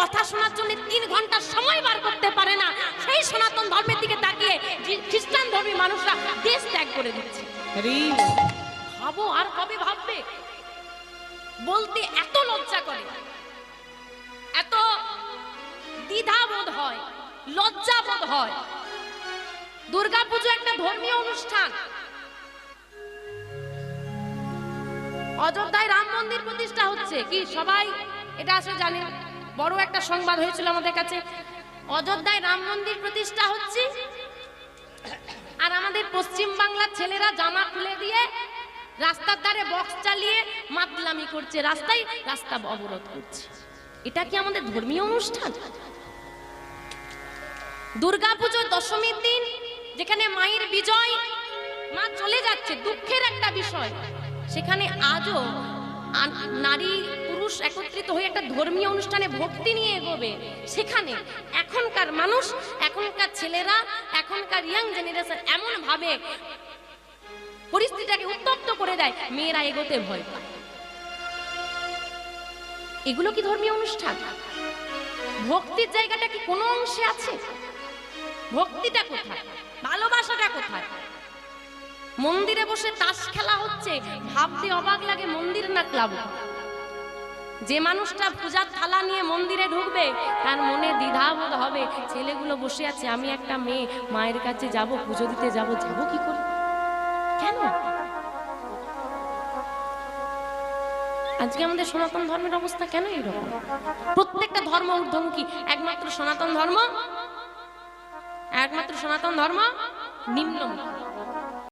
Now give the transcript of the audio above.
কথা শোনার জন্য তিন ঘণ্টা সময় বার করতে পারে না। সেই সনাতন ধর্মের দিকে তাকিয়ে খ্রিস্টান ধর্মী মানুষরা দেশ ত্যাগ করে দিচ্ছে। ভাবো আর কবে ভাববে? বলতে এত লজ্জা করে। এত দ্বিধা বোধ হয় লজ্জা বোধ হয়। দুর্গাপুজো একটা ধর্মীয় অনুষ্ঠান। অযোধ্যায় রাম মন্দির প্রতিষ্ঠা হচ্ছে। কি সবাই এটা আসলে জানেন? বড় একটা সংবাদ হয়েছিল আমাদের কাছে। অযোধ্যায় রাম মন্দির প্রতিষ্ঠা হচ্ছে। আর আমাদের পশ্চিম বাংলার ছেলেরা জামা খুলে দিয়ে রাস্তার ধারে বক্স চালিয়ে মাতলামি করছে, রাস্তায় রাস্তা অবরোধ করছে। এটা কি আমাদের ধর্মীয় অনুষ্ঠান? দুর্গাপুজোর দশমীর দিন, যেখানে মায়ের বিজয়, মা চলে যাচ্ছে, দুঃখের একটা বিষয়। সেখানে আজও নারী পুরুষ একত্রিত হয়ে একটা ধর্মীয় অনুষ্ঠানে ভক্তি নিয়ে এগোবে। সেখানে এখনকার মানুষ, এখনকার ছেলেরা, এখনকার ইয়াং জেনারেশন এমন ভাবে পরিস্থিতিটাকে উত্তপ্ত করে দেয়, মেয়েরা এগোতে ভয় পায়। এগুলো কি ধর্মীয় অনুষ্ঠান? ভক্তির জায়গাটা কি কোনো অংশে আছে? ভক্তিটা কোথায়? ভালোবাসাটা কোথায়? মন্দিরে বসে তাস খেলা হচ্ছে, ভাবতে অবাক লাগে মন্দির না ক্লাব? যে মানুষটা পূজার থালা নিয়ে মন্দিরে ঢুকবে, তার মনে দ্বিধাবোধ হবে, ছেলেগুলো বসে আছে, আমি একটা মেয়ে, মায়ের কাছে যাব, পুজো দিতে যাব যাব কি করে? কেন? আজকে আমাদের সনাতন ধর্মের অবস্থা কেন এরকম প্রত্যেকটা ধর্ম ঊর্ধ্বমুখী, একমাত্র সনাতন ধর্ম? একমাত্র সনাতন ধর্ম? নিম্নমুখী।